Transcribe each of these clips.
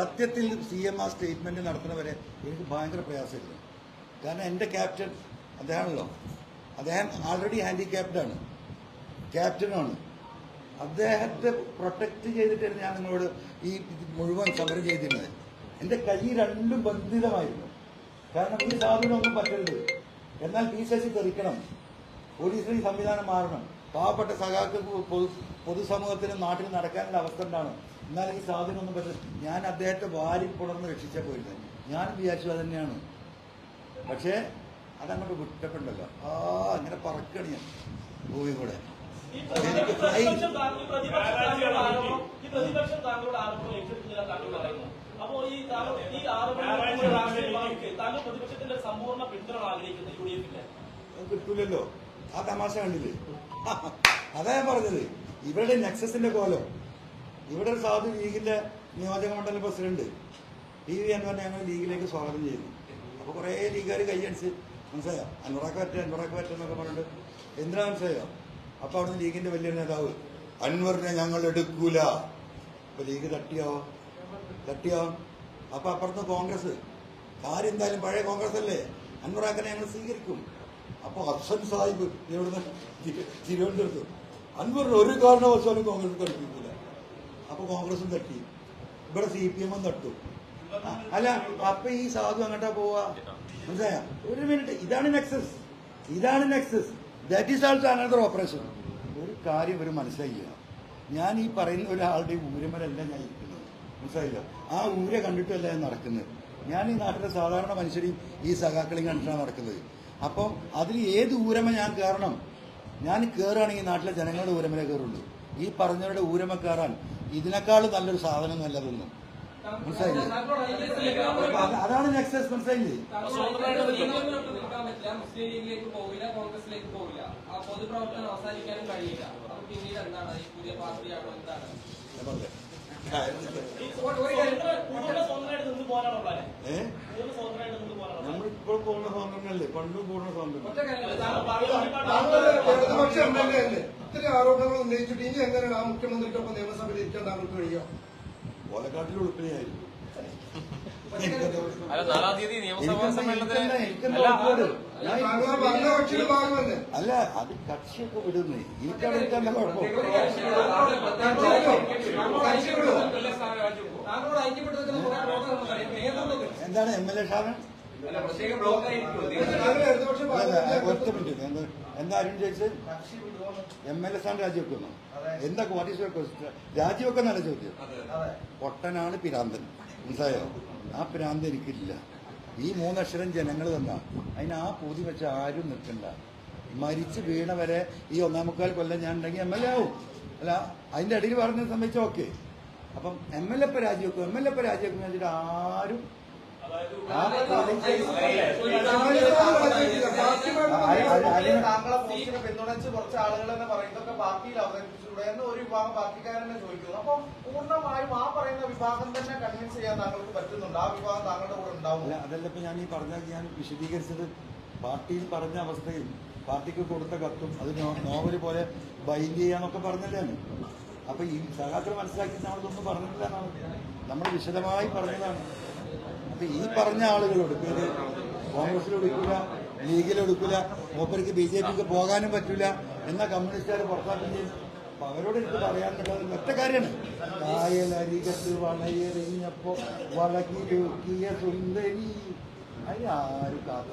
സത്യത്തിൽ C M ആ statement നടത്തുന്നവരെ എനിക്ക് ഭയങ്കര പ്രയാസമില്ല കാരണം എന്റെ ക്യാപ്റ്റൻ അദ്ദേഹമാണല്ലോ. അദ്ദേഹം ആൾറെഡി ഹാൻഡിക്യാപ്ഡാണ് ക്യാപ്റ്റനാണ് അദ്ദേഹത്തെ പ്രൊട്ടക്ട് ചെയ്തിട്ടാണ് ഞാൻ നിങ്ങളോട് ഈ മുഴുവൻ സമരം ചെയ്തിരുന്നത്. എന്റെ കൈ രണ്ടും ബന്ധിതമായിരുന്നു. കാരണം ഈ സാധനം ഒന്നും പറ്റരുത്. എന്നാൽ പി ശശി തെറിക്കണം. പോലീസിന് ഈ സംവിധാനം മാറണം. പാവപ്പെട്ട സഖാക്ക് പൊതു പൊതുസമൂഹത്തിന് നാട്ടിൽ നടക്കാനുള്ള അവസ്ഥ ഉണ്ടാണ് എന്നാൽ ഈ സാധനമൊന്നും പറ്റില്ല ഞാൻ അദ്ദേഹത്തെ വാരി പുണർന്ന് രക്ഷിച്ച പോയില്ല ഞാൻ വിചാരിച്ചു അത് തന്നെയാണ്. പക്ഷേ അതങ്ങോട്ട് വിട്ടപ്പെട്ടല്ലോ ആ അങ്ങനെ പറക്കണ ഞാൻ. ഭൂമി കൂടെ ഈ എനിക്ക് fly- പ്രതിപക്ഷം താങ്കൾ- ഈ പ്രതിപക്ഷം ഈ പ്രതിപക്ഷം താങ്കളുടെ ആരോപണം ഏറ്റെടുക്കുന്നില്ല താങ്കൾ പറയുന്നു. അപ്പോ ഈ താങ്കൾ ഈ ആരോപണം രാഷ്ട്രീയമാക്കി താങ്കൾ പ്രതിപക്ഷത്തിന്റെ സമ്പൂർണ പിന്തുണ ആഗ്രഹിക്കുന്നു യു ഡി എഫിന്റെ. കിട്ടൂലല്ലോ. ആ തമാശ കണ്ടില്ലേ? അതാ ഞാൻ പറഞ്ഞത്. ഇവരുടെ നെക്സസിന്റെ കോലം. ഇവിടെ ഒരു സാധു ലീഗിന്റെ നിയോജക മണ്ഡലം പ്രസിഡന്റ്. ടി വി എന്ന് പറഞ്ഞാൽ ഞങ്ങൾ ലീഗിലേക്ക് സ്വാഗതം ചെയ്യുന്നു. അപ്പൊ കുറെ ലീഗുകാർ കൈയടിച്ച് മനസ്സിലായോ? അൻവറാക്ക് പറ്റ അൻവറാക്ക് പറ്റ എന്നൊക്കെ പറഞ്ഞിട്ട് എന്തിനാ മനസ്സിലായോ? അപ്പൊ അവിടുന്ന് ലീഗിന്റെ വലിയ നേതാവ് അൻവറിനെ ഞങ്ങൾ എടുക്കൂല. അപ്പൊ ലീഗ് തട്ടിയോ? തട്ടിയോ? അപ്പൊ അപ്പുറത്ത് കോൺഗ്രസ്. കാര്യം എന്തായാലും പഴയ കോൺഗ്രസ് അല്ലേ? അൻവറാക്കനെ ഞങ്ങൾ സ്വീകരിക്കും. അപ്പൊ അഫ്സൻ സാഹിബ് ഇവിടുന്ന് തിരുവനന്തപുരത്ത്. അൻവറിന് ഒരു കാരണവശാലും കോൺഗ്രസ് കളിപ്പിക്കില്ല അപ്പൊ കോൺഗ്രസും തട്ടി. ഇവിടെ സി പി എമ്മും തട്ടു. അല്ല അപ്പൊ ഈ സാധു അങ്ങോട്ടാ പോവാ. മനസ്സിലായ? ഒരു മിനിറ്റ്. ഇതാണ് നെക്സസ് ഇതാണ് Nexus that is also another operation ഒരു കാര്യം ഒരു മനസ്സിലായില്ല. ഞാൻ ഈ പറയുന്ന ഒരാളുടെ ഊരമലല്ല ഞാൻ ഇരിക്കുന്നത്. മനസ്സിലായില്ല? ആ ഊര കണ്ടിട്ടല്ല ഞാൻ നടക്കുന്നത്. ഞാൻ ഈ നാട്ടിലെ സാധാരണ മനുഷ്യരെയും ഈ സഖാക്കളെയും കണ്ടിട്ടാണ് നടക്കുന്നത്. അപ്പം അതിൽ ഏത് ഊരമ ഞാൻ കയറണം? ഞാൻ കയറുകയാണെങ്കിൽ നാട്ടിലെ ജനങ്ങളുടെ ഊരമനെ കയറുള്ളൂ. ഈ പറഞ്ഞവരുടെ ഊരമ കയറാൻ ഇതിനേക്കാൾ നല്ലൊരു സാധനം നല്ലതൊന്നും മനസ്സിലായില്ലേ അതാണ് നെക്സസ് മനസ്സിലായില്ലേ? പൊതുപ്രവർത്തനം അവസാനിക്കാനും കഴിയില്ല പിന്നീട് എന്താണ് ഈ പുതിയ പാർട്ടിയാണോ എന്താണ് നമ്മളിപ്പോൾ പൂർണ സ്വാതന്ത്ര്യമല്ലേ? പണ്ടും പൂർണ സ്വാതന്ത്ര്യം ഇത്രയും ആരോപണങ്ങൾ ഉന്നയിച്ചിട്ട് ഇനി എങ്ങനെയാണ് ആ മുഖ്യമന്ത്രിക്കൊപ്പം നിയമസഭയിൽ ഇരിക്കാൻ താങ്കൾക്ക് കഴിയുക? ഓലക്കാട്ടിൽ ഉൾപ്പെടെയായിരുന്നു അല്ല നാലാം തീയതി നിയമസഭാ സമ്മേളനത്തിന് അല്ല അത് കക്ഷിയൊക്കെ വിടുന്നേ. കുഴപ്പം? പ്രവർത്തകർ നേതൃത്വം എന്താണ് എം എൽ എ ഷാമൻ ഒറ്റ മിനിറ്റ്. എന്താ എന്താ അരുൺ ചോദിച്ചത്? എം എൽ എ സ്ഥാനം രാജിവെക്കുന്നു എന്താ വാട്ട് ഈസ് യുവർ ക്വസ്റ്റ്യൻ രാജിവെക്കുന്നല്ല ചോദ്യം. പൊട്ടനാണ് പിരാന്തൻ. മനസ്സിലായോ? ആ പ്രാന്ത് എനിക്കില്ല. ഈ മൂന്നക്ഷരം ജനങ്ങൾ തന്ന. അതിന് ആ പൂതി വെച്ച ആരും നിൽക്കണ്ട. മരിച്ച് വീണവരെ ഈ ഒന്നാം മുക്കാൽ കൊല്ലം ഞാൻ ഉണ്ടെങ്കിൽ എം എൽ എ ആവും. അല്ല അതിന്റെ ഇടയിൽ പറഞ്ഞ സംബന്ധിച്ച ഓക്കെ. അപ്പം എം എൽ എ ഇപ്പൊ രാജിവെക്കും. എം എൽ എ ഇപ്പൊ രാജിവെക്കും വെച്ചിട്ട് ആരും താങ്കളെ പിന്തുണച്ച് കുറച്ച് ആളുകൾ തന്നെ പറയുന്നതൊക്കെ പാർട്ടിയിൽ എന്ന് ഒരു വിഭാഗം പാർട്ടിക്കാരൻ തന്നെ ചോദിക്കുന്നു. അപ്പൊ പൂർണമായും ആ പറയുന്ന വിഭാഗം തന്നെ കൺവിൻസ് ചെയ്യാൻ താങ്കൾക്ക് പറ്റുന്നുണ്ട്. ആ വിഭാഗം താങ്കളുടെ കൂടെ ഉണ്ടാവും. അല്ല അതല്ല ഇപ്പൊ ഞാൻ ഈ പറഞ്ഞ ഞാൻ വിശദീകരിച്ചത് പാർട്ടിയിൽ പറഞ്ഞ അവസ്ഥയിൽ പാർട്ടിക്ക് കൊടുത്ത കത്തും അത് നോവൽ പോലെ ബൈൻഡ് ചെയ്യാന്നൊക്കെ പറഞ്ഞല്ലേ അപ്പൊ ഈ സഹാക്കൾ മനസ്സിലാക്കി നമ്മളിതൊന്നും പറഞ്ഞിട്ടില്ല എന്നാണ്. നമ്മൾ വിശദമായി പറഞ്ഞതാണ്. അപ്പൊ ഈ പറഞ്ഞ ആളുകളോട് പേര് കോൺഗ്രസിൽ എടുക്കില്ല ലീഗിൽ എടുക്കില്ല മൂപ്പർക്ക് ബി ജെ പിക്ക് പോകാനും പറ്റില്ല എന്നാ കമ്മ്യൂണിസ്റ്റുകാർ പുറത്താക്കുകയും അപ്പൊ അവരോട് എനിക്ക് പറയാനുള്ളത് ഒറ്റ കാര്യമാണ്. കായലരികത്ത് വളയെറിഞ്ഞപ്പോ വളകിലൂക്കിയ സുന്ദരി. അതിന് ആരും കാത്തു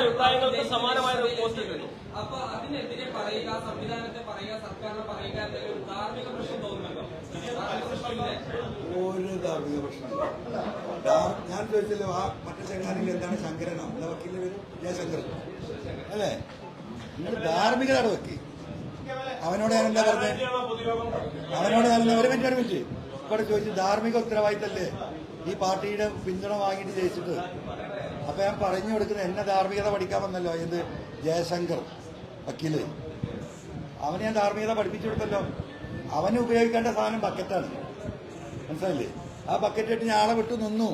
അഭിപ്രായങ്ങൾക്ക് സമാനമായ ഒരു പോസ്റ്റ് ഇട്ടിരുന്നു. അപ്പൊ അതിനെതിരെ പറയുക സംവിധാനത്തെ പറയുക സർക്കാരിനെ പറയുക എന്തെങ്കിലും ധാർമ്മിക പ്രശ്നം തോന്നുന്നുണ്ടോ? ഒരു ധാർമ്മിക പ്രശ്നമില്ല ഞാൻ ചോദിച്ചല്ലോ ആ മറ്റേ ചങ്ങാതിയിൽ എന്താണ് ശങ്കരനോ? എന്താ വക്കീലിന്റെ പേര്? ജയശങ്കർ അല്ലേ? നിങ്ങൾ ധാർമ്മികത അവിടെ അവനോട് ഞാൻ എന്താ പറഞ്ഞത് അവനോട് ഞാൻ ഒരു മിനിറ്റ് ഒരു മിനിറ്റ്. ഇവിടെ ചോദിച്ചു ധാർമ്മിക ഉത്തരവാദിത്തല്ലേ? ഈ പാർട്ടിയുടെ പിന്തുണ വാങ്ങിയിട്ട് ജയിച്ചിട്ട്. അപ്പൊ ഞാൻ പറഞ്ഞു കൊടുക്കുന്നത് എന്നെ ധാർമ്മികത പഠിക്കാൻ വന്നല്ലോ എന്ത്? ജയശങ്കർ വക്കീൽ. അവന് ഞാൻ ധാർമ്മികത പഠിപ്പിച്ചു കൊടുത്തല്ലോ. അവന് ഉപയോഗിക്കേണ്ട സാധനം ബക്കറ്റാണ്. മനസ്സിലായില്ലേ? ആ ബക്കറ്റ് ഇട്ട് ഞാൻ ആളെ വിട്ടു നിന്നു.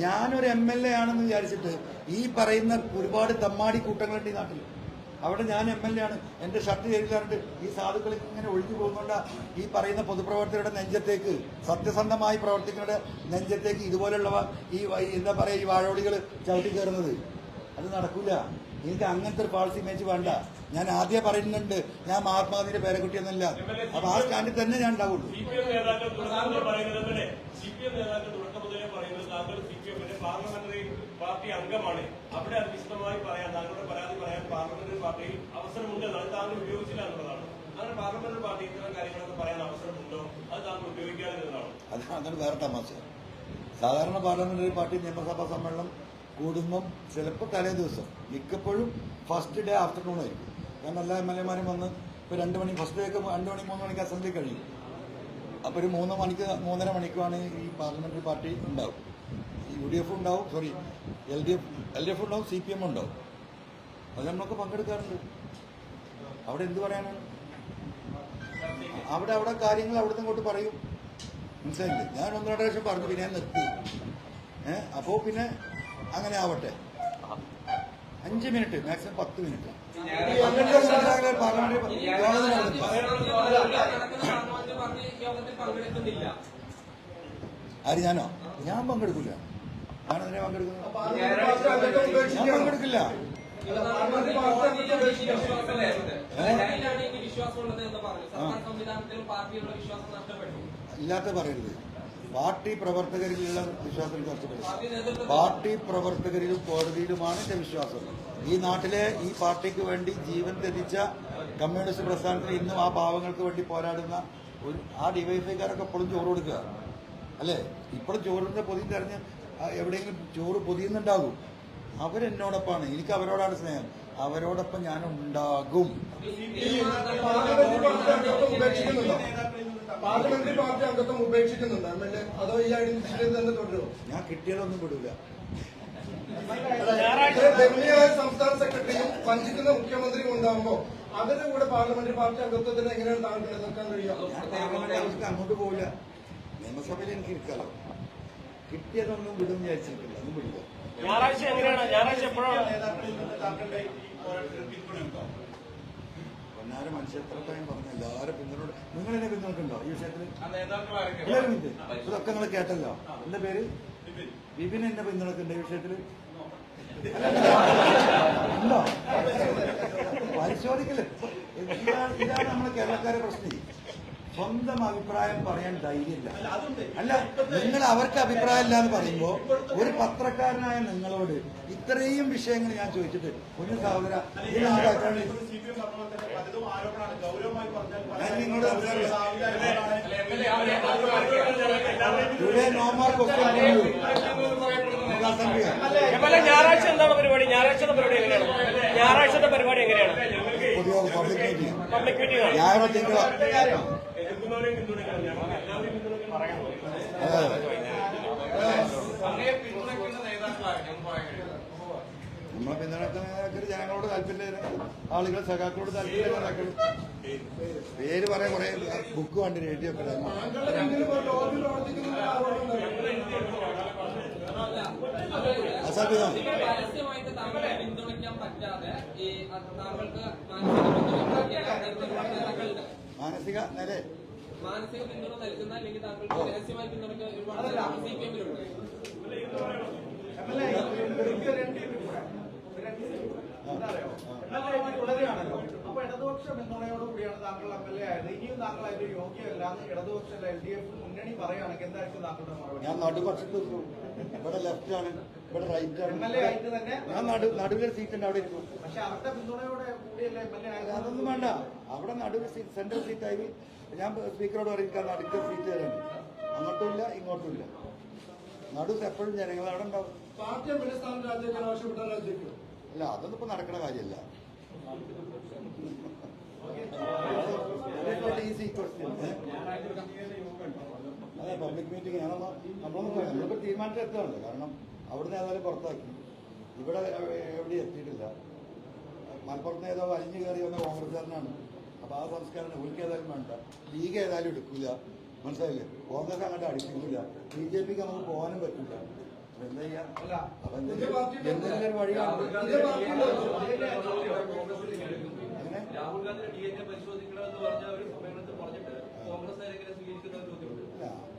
ഞാനൊരു എം എൽ എ ആണെന്ന് വിചാരിച്ചിട്ട് ഈ പറയുന്ന ഒരുപാട് തമ്മാടി കൂട്ടങ്ങളുണ്ട് ഈ നാട്ടിൽ അവിടെ ഞാൻ എം എൽ എ ആണ്. എന്റെ ഷർട്ട് ചെയ്തിട്ട് ഈ സാധുക്കൾ ഇങ്ങനെ ഒഴിഞ്ഞു പോകുന്നുണ്ട് ഈ പറയുന്ന പൊതുപ്രവർത്തകരുടെ നെഞ്ചത്തേക്ക് സത്യസന്ധമായി പ്രവർത്തിക്കുന്നവരുടെ നെഞ്ചത്തേക്ക് ഇതുപോലുള്ളവ ഈ എന്താ പറയാ ഈ വാഴോളികൾ ചവിട്ടി കയറുന്നത് അത് നടക്കില്ല എനിക്ക് അങ്ങനത്തെ ഒരു പാളിസി ഇമേജ് വേണ്ട. ഞാൻ ആദ്യം പറയുന്നുണ്ട് ഞാൻ മഹാത്മാഗാന്ധിയുടെ കുട്ടിയെന്നല്ല അപ്പൊ ആ സ്റ്റാൻഡിൽ തന്നെ ഞാൻ ഉണ്ടാവുള്ളൂ സി പി എം നേതാക്കൾ തുടക്കം മുതലേ പറയുന്നത് തന്നെ സി പി എം നേതാക്കൾ തുടക്കം മുതലേ പറയുന്നത് താങ്കൾ സി പി എമ്മിന്റെ പാർലമെന്ററി പാർട്ടി അംഗമാണ്. അവിടെ അത് വിശദമായി പറയാൻ താങ്കളുടെ പരാതി പറയാൻ പാർലമെന്ററി പാർട്ടിയിൽ അവസരമുണ്ട്. അത് താങ്കൾ ഉപയോഗിച്ചില്ല എന്നുള്ളതാണ്. അങ്ങനെ പാർലമെന്ററി പാർട്ടി ഇത്തരം കാര്യങ്ങളൊക്കെ പറയാൻ അവസരമുണ്ടോ? അത് താങ്കൾ ഉപയോഗിക്കാതിരുന്നതാണ് അത് അതാണ് വേറെ തമാശ സാധാരണ പാർലമെന്ററി പാർട്ടി നിയമസഭാ സമ്മേളനം കൂടുമ്പം ചിലപ്പോൾ തലേ ദിവസം മിക്കപ്പോഴും ഫസ്റ്റ് ഡേ ആഫ്റ്റർനൂൺ ആയിരിക്കും. കാരണം എല്ലാ എം എൽ എമാരും വന്ന് ഇപ്പോൾ രണ്ട് മണി ഫസ്റ്റ് ഡേ ഒക്കെ രണ്ട് മണി മൂന്ന് മണിക്ക് അസംബ്ലി കഴിയും. അപ്പോൾ ഒരു മൂന്ന് മണിക്ക് മൂന്നര മണിക്കുമാണ് ഈ പാർലമെന്ററി പാർട്ടി ഉണ്ടാവും. യു ഡി എഫ് ഉണ്ടാവും. Sorry L D F L D F ഉണ്ടാവും സി പി എം ഉണ്ടാവും. അത് നമ്മളൊക്കെ പങ്കെടുക്കാറുണ്ട്. അവിടെ എന്ത് പറയാനാണ്? അവിടെ അവിടെ കാര്യങ്ങൾ അവിടുന്ന് ഇങ്ങോട്ട് പറയും. മനസ്സിലായില്ലേ? ഞാൻ ഒന്ന് രണ്ട് പ്രാവശ്യം പറഞ്ഞു പിന്നെ ഞാൻ നിർത്തി. ഏ അപ്പോൾ പിന്നെ അങ്ങനെ ആവട്ടെ. അഞ്ച് മിനിറ്റ് മാക്സിമം പത്ത് മിനിറ്റ്. ആര് ഞാനോ? ഞാൻ പങ്കെടുക്കില്ല പങ്കെടുക്കുന്നത് ഞാൻ. പങ്കെടുക്കില്ല. ഇല്ലാത്ത പറയരുത്. പാർട്ടി പ്രവർത്തകരിലുള്ള വിശ്വാസം നഷ്ടപ്പെടും പാർട്ടി പ്രവർത്തകരിലും കോടതിയിലുമാണ് എന്റെ വിശ്വാസം. ഈ നാട്ടിലെ ഈ പാർട്ടിക്ക് വേണ്ടി ജീവൻ ത്യജിച്ച കമ്മ്യൂണിസ്റ്റ് പ്രസ്ഥാനത്തിൽ ഇന്നും ആ പാവങ്ങൾക്ക് വേണ്ടി പോരാടുന്ന ഒരു ആ ഡിവൈഎഫ്ഐക്കാരൊക്കെ എപ്പോഴും ചോറ് കൊടുക്കുക. അല്ലേ? ഇപ്പോഴും ചോറിന്റെ പൊതി തെരഞ്ഞ് ആ എവിടെയെങ്കിലും ചോറ് പൊതിയുന്നുണ്ടാകും. അവരെന്നോടൊപ്പമാണ് എനിക്ക് അവരോടാണ് സ്നേഹം. അവരോടൊപ്പം ഞാൻ ഉണ്ടാകും. ഞാൻ കിട്ടിയാലൊന്നും വിടൂല. സംസ്ഥാന സെക്രട്ടറിയും വഞ്ചിക്കുന്ന മുഖ്യമന്ത്രിയും ഉണ്ടാകുമ്പോ അവരുടെ കൂടെ പാർലമെന്ററി പാർട്ടി അംഗത്വത്തിന് എങ്ങനെയാണ് താങ്കൾ നിലനിർത്താൻ കഴിയുക? അങ്ങോട്ട് പോവില്ല. നിയമസഭയിൽ എനിക്ക് ഇരിക്കാലോ. കിട്ടിയതൊന്നും വിടും വിചാരിച്ചിട്ടില്ല ഒന്നും വിടില്ല ഞായറാഴ്ച എങ്ങനെയാണ്? ഞായറാഴ്ച എപ്പോഴാണ്? പൊന്നാര മനുഷ്യ എത്ര ടൈം പറഞ്ഞു. എല്ലാവരും പിന്തുണ നിങ്ങൾ എന്നെ പിന്തുണക്കുണ്ടോ ഈ വിഷയത്തിൽ ഇതൊക്കെ നിങ്ങൾ കേട്ടല്ലോ. എന്റെ പേര്? ബിപിൻ എന്നെ പിന്തുണക്കുന്നുണ്ട് ഈ വിഷയത്തിൽ ഉണ്ടോ? പരിശോധിക്കൽ ഇതാണ് ഇതാണ് നമ്മുടെ കേരളക്കാരെ പ്രശ്നം. സ്വന്തം അഭിപ്രായം പറയാൻ ധൈര്യമില്ല. അല്ല നിങ്ങൾ അവർക്ക് അഭിപ്രായം ഇല്ല എന്ന് പറയുമ്പോ ഒരു പത്രക്കാരനായ നിങ്ങളോട് ഇത്രയും വിഷയങ്ങൾ ഞാൻ ചോദിച്ചിട്ട് ഒരു സഹോദര ഞാൻ നിങ്ങളോട് ഞായറാഴ്ച എന്താണ് പരിപാടി? ഞായറാഴ്ചത്തെ പരിപാടി എങ്ങനെയാണ്? ഞായറാഴ്ചത്തെ പരിപാടി എങ്ങനെയാണ്? പൊതുയോഗ പബ്ലിക് മീറ്റിംഗ് പബ്ലിക് പിന്തുണയ്ക്കണം പിന്തുണയ്ക്കണം അങ്ങയെ പിന്തുണയ്ക്കുന്ന നേതാക്കളാണ് പറയാൻ നമ്മളെ പിന്തുണക്കുന്ന ജനങ്ങളോട് താല്പര്യം ആളുകൾ സഖാക്കളോട് താല്പര്യം നേതാക്കൾ പേര് പറയാൻ കുറെ ബുക്ക് വേണ്ടി അസാധ്യതാണ് താങ്കളെ പിന്തുണയ്ക്കാൻ പറ്റാതെ മാനസിക നില മാനസിക പിന്തുണ നൽകുന്ന അല്ലെങ്കിൽ താങ്കൾക്ക് രഹസ്യമായി ഒരുപാട് സി പി എമ്മിലുണ്ട് തുടരുകയാണല്ലോ അപ്പൊ ഇടതുപക്ഷ പിന്തുണയോട് കൂടിയാണ് താങ്കൾ എം എൽ എ ആയത്. ഇനിയും താങ്കൾ അതിന്റെ യോഗ്യമല്ല എന്ന് ഇടതുപക്ഷ എൽ ഡി എഫ് മുന്നണി പറയുകയാണെങ്കിൽ എന്തായിരിക്കും താങ്കളുടെ മറുപടി? ഞാൻ നടുപക്ഷത്ത് നിൽക്കും ഇവിടെ ലെഫ്റ്റ് ആണ് ഇവിടെ റൈറ്റ് എം എൽ എ ആയിട്ട് തന്നെ ഞാൻ നടു നടുവിലൊരു സീറ്റ് ഉണ്ട് അവിടെ ഇരിക്കും പക്ഷെ അവരുടെ പിന്തുണയോടെ കൂടിയല്ലേ എം എൽ എ ആയത്? അതൊന്നും വേണ്ട. അവിടെ നടുവിൽ സീറ്റ് സെൻട്രൽ സീറ്റ് ആയി. ഞാൻ സ്പീക്കറോട് അറിയിക്കാൻ അടുത്ത സീറ്റ് തരാണ് അങ്ങോട്ടും ഇല്ല ഇങ്ങോട്ടും ഇല്ല. നടുവ് എപ്പോഴും ജനങ്ങൾ അവിടെ ഉണ്ടാവും. അല്ല അതൊന്നും ഇപ്പൊ നടക്കുന്ന കാര്യമല്ല. ഈസി ക്വസ്റ്റ്യൻ അതെ പബ്ലിക് മീറ്റിംഗ് ഞാനൊന്നും നമ്മളൊന്നും നമ്മളിപ്പോ തീരുമാനത്തിലെത്തുകയാണ് കാരണം അവിടുന്ന് ഏതായാലും പുറത്താക്കി. ഇവിടെ എവിടെ എത്തിയിട്ടില്ല. മലപ്പുറത്ത് ഏതോ വലിഞ്ഞു കയറി വന്ന കോൺഗ്രസ്സുകാരനാണ്. അപ്പൊ ആ സംസ്കാരം ഒരിക്കൽ ഏതായാലും വേണ്ട ലീഗ് ഏതായാലും എടുക്കില്ല മനസ്സിലായില്ലേ കോൺഗ്രസ് അങ്ങോട്ട് അടിപ്പിക്കില്ല ബി ജെ പിക്ക് നമുക്ക് പോകാനും പറ്റില്ല എന്താ ചെയ്യാ അപ്പൊ എന്തെങ്കിലും ഒരു വഴി രാഹുൽ ഗാന്ധിയുടെ ഡി എൻ എ പരിശോധിക്കണമെന്ന് പറഞ്ഞ ഒരു സമ്മേളനത്തിൽ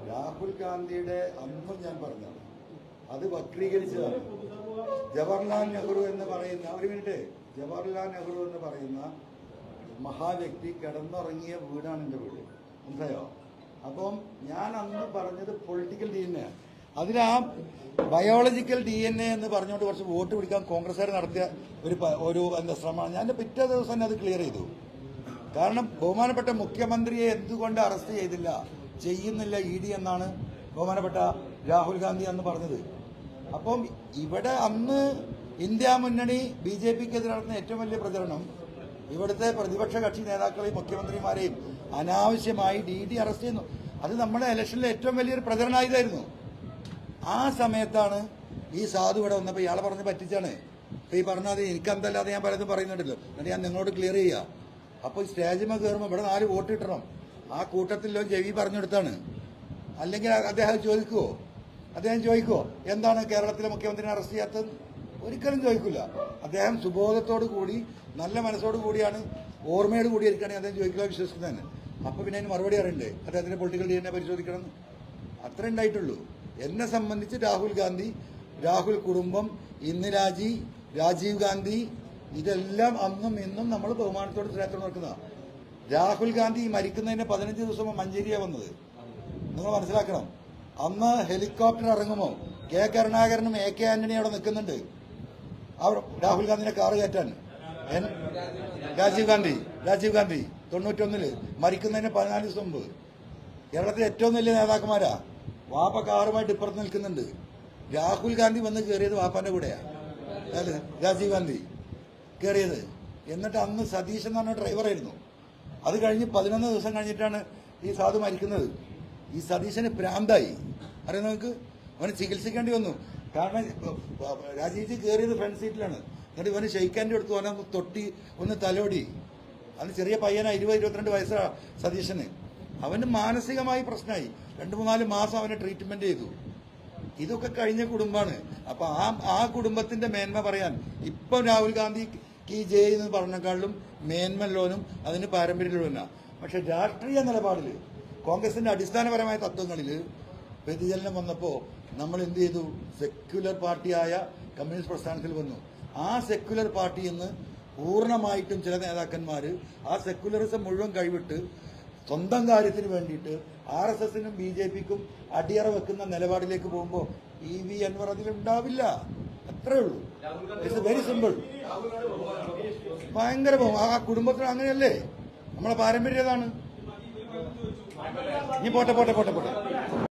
രാഹുൽ ഗാന്ധിയുടെ അന്നും ഞാൻ പറഞ്ഞത് അത് വക്രീകരിച്ചതാണ് ജവഹർലാൽ നെഹ്റു എന്ന് പറയുന്ന ഒരു മിനിറ്റ് ജവഹർലാൽ നെഹ്റു എന്ന് പറയുന്ന മഹാവ്യക്തി കിടന്നുറങ്ങിയ വീടാണ് എന്റെ വീട്. മനസ്സിലായോ? അപ്പം ഞാൻ അന്ന് പറഞ്ഞത് പൊളിറ്റിക്കൽ ഡി എൻ എ അതിൽ ആ ബയോളജിക്കൽ ഡി എൻ എ എന്ന് പറഞ്ഞുകൊണ്ട് കുറച്ച് വോട്ട് പിടിക്കാൻ കോൺഗ്രസ്സുകാർ നടത്തിയ ഒരു ഒരു എന്താ ശ്രമമാണ്. ഞാൻ പിറ്റേ ദിവസം തന്നെ അത് ക്ലിയർ ചെയ്തു. കാരണം ബഹുമാനപ്പെട്ട മുഖ്യമന്ത്രിയെ എന്തുകൊണ്ട് അറസ്റ്റ് ചെയ്തില്ല ചെയ്യുന്നില്ല ഇ ഡി എന്നാണ് ബഹുമാനപ്പെട്ട രാഹുൽ ഗാന്ധി അന്ന് പറഞ്ഞത്. അപ്പം ഇവിടെ അന്ന് ഇന്ത്യ മുന്നണി ബി ജെ പിക്കെതിരെ നടത്തുന്ന ഏറ്റവും വലിയ പ്രചരണം ഇവിടുത്തെ പ്രതിപക്ഷ കക്ഷി നേതാക്കളെയും മുഖ്യമന്ത്രിമാരെയും അനാവശ്യമായി ഡി ഡി അറസ്റ്റ് ചെയ്യുന്നു. അത് നമ്മുടെ ഇലക്ഷനിലെ ഏറ്റവും വലിയൊരു പ്രചരണമായതായിരുന്നു. ആ സമയത്താണ് ഈ സാധു ഇവിടെ വന്നപ്പോൾ ഇയാളെ പറഞ്ഞ് പറ്റിച്ചാണ്. അപ്പോൾ ഈ പറഞ്ഞാൽ എനിക്കെന്തല്ലാതെ ഞാൻ പലതും പറയുന്നുണ്ടല്ലോ. എന്നിട്ട് ഞാൻ നിങ്ങളോട് ക്ലിയർ ചെയ്യാം. അപ്പോൾ ഈ കയറുമ്പോൾ ഇവിടെ നാല് വോട്ട് കിട്ടണം. ആ കൂട്ടത്തിലോ ചെവി പറഞ്ഞെടുത്താണ് അല്ലെങ്കിൽ അദ്ദേഹം ചോദിക്കുമോ അദ്ദേഹം ചോദിക്കുമോ എന്താണ് കേരളത്തിലെ മുഖ്യമന്ത്രിനെ അറസ്റ്റ് ചെയ്യാത്തത്? ഒരിക്കലും ചോദിക്കില്ല അദ്ദേഹം സുബോധത്തോടു കൂടി നല്ല മനസ്സോട് കൂടിയാണ് ഓർമ്മയോട് കൂടി ഇരിക്കുകയാണെങ്കിൽ അദ്ദേഹം ചോദിക്കില്ല വിശ്വസിക്കുന്നതന്നെ. അപ്പൊ പിന്നെ അതിന് മറുപടി അറിയണ്ടേ? അദ്ദേഹത്തിന്റെ പൊളിറ്റിക്കൽ ഡി എൻ എ പരിശോധിക്കണം. അത്ര ഉണ്ടായിട്ടുള്ളൂ. എന്നെ സംബന്ധിച്ച് രാഹുൽ ഗാന്ധി രാഹുൽ കുടുംബം ഇന്ദിരാജി രാജീവ് ഗാന്ധി ഇതെല്ലാം അന്നും ഇന്നും നമ്മൾ ബഹുമാനത്തോട് സ്നേഹത്തോട് നോക്കുന്നതാണ് രാഹുൽ ഗാന്ധി മരിക്കുന്നതിന് പതിനഞ്ച് ദിവസം മഞ്ചേരിയാ വന്നത്. നിങ്ങൾ മനസ്സിലാക്കണം. അന്ന് ഹെലികോപ്റ്റർ ഇറങ്ങുമോ കെ കരുണാകരനും എ കെ ആന്റണി അവിടെ നിൽക്കുന്നുണ്ട്. രാഹുൽ ഗാന്ധിനെ കാറ് കയറ്റാൻ. രാജീവ് ഗാന്ധി രാജീവ് ഗാന്ധി തൊണ്ണൂറ്റൊന്നിൽ മരിക്കുന്നതിന് പതിനാല് ദിവസം മുമ്പ്. കേരളത്തിലെ ഏറ്റവും വലിയ നേതാക്കന്മാരാ. വാപ്പ കാറുമായിട്ട് ഇപ്പുറത്ത് നിൽക്കുന്നുണ്ട്. രാഹുൽ ഗാന്ധി വന്ന് കയറിയത് വാപ്പാന്റെ കൂടെയാ. അല്ലേ രാജീവ് ഗാന്ധി കയറിയത്. എന്നിട്ട് അന്ന് സതീശൻ എന്ന് പറഞ്ഞ ഡ്രൈവറായിരുന്നു അത് കഴിഞ്ഞ് പതിനൊന്ന് ദിവസം കഴിഞ്ഞിട്ടാണ് ഈ സാധു മരിക്കുന്നത്. ഈ സതീശന് പ്രാന്തായി. അറിയാം നിങ്ങൾക്ക് അവന് ചികിത്സിക്കേണ്ടി വന്നു. കാരണം രാജീവ്ജി കയറിയത് ഫ്രണ്ട് സീറ്റിലാണ് എന്നിട്ട് ഇവന് ഷെയ്ക്കാന്റെ അടുത്ത് ഒന്ന് തൊട്ടി ഒന്ന് തലോടി. അത് ചെറിയ പയ്യനാ ഇരുപത് ഇരുപത്തിരണ്ട് വയസ്സാ സതീശന്. അവന് മാനസികമായി പ്രശ്നമായി. രണ്ടു മൂന്നാൽ മാസം അവനെ ട്രീറ്റ്മെന്റ് ചെയ്തു. ഇതൊക്കെ കഴിഞ്ഞ കുടുംബമാണ്. അപ്പൊ ആ ആ കുടുംബത്തിന്റെ മേന്മ പറയാൻ ഇപ്പം രാഹുൽ ഗാന്ധി കി ജയ് എന്ന് പറഞ്ഞേക്കാളും മേന്മല്ലോനും അതിന് പാരമ്പര്യമുള്ളവനാ പക്ഷെ രാഷ്ട്രീയ നിലപാടിൽ കോൺഗ്രസിന്റെ അടിസ്ഥാനപരമായ തത്വങ്ങളിൽ വ്യതിചലനം വന്നപ്പോൾ നമ്മൾ എന്ത് ചെയ്തു? സെക്യുലർ പാർട്ടിയായ കമ്മ്യൂണിസ്റ്റ് പ്രസ്ഥാനത്തിൽ വന്നു. ആ സെക്യുലർ പാർട്ടി നിന്ന് പൂർണമായിട്ടും ചില നേതാക്കന്മാർ ആ സെക്യുലറിസം മുഴുവൻ കൈവിട്ട് സ്വന്തം കാര്യത്തിന് വേണ്ടിയിട്ട് ആർ എസ് എസിനും ബി ജെ പിക്കും അടിയറ വെക്കുന്ന നിലപാടിലേക്ക് പോകുമ്പോൾ ഇ വി അൻവർ അതിലുണ്ടാവില്ല അത്രേ ഉള്ളൂ. ഇറ്റ്സ് വെരി സിമ്പിൾ ഭയങ്കര ആ കുടുംബത്തിന് അങ്ങനെയല്ലേ? നമ്മളെ പാരമ്പര്യം ഏതാണ്? ഇനി പോട്ടെ പോട്ടെ പോട്ടെ പോട്ടെ.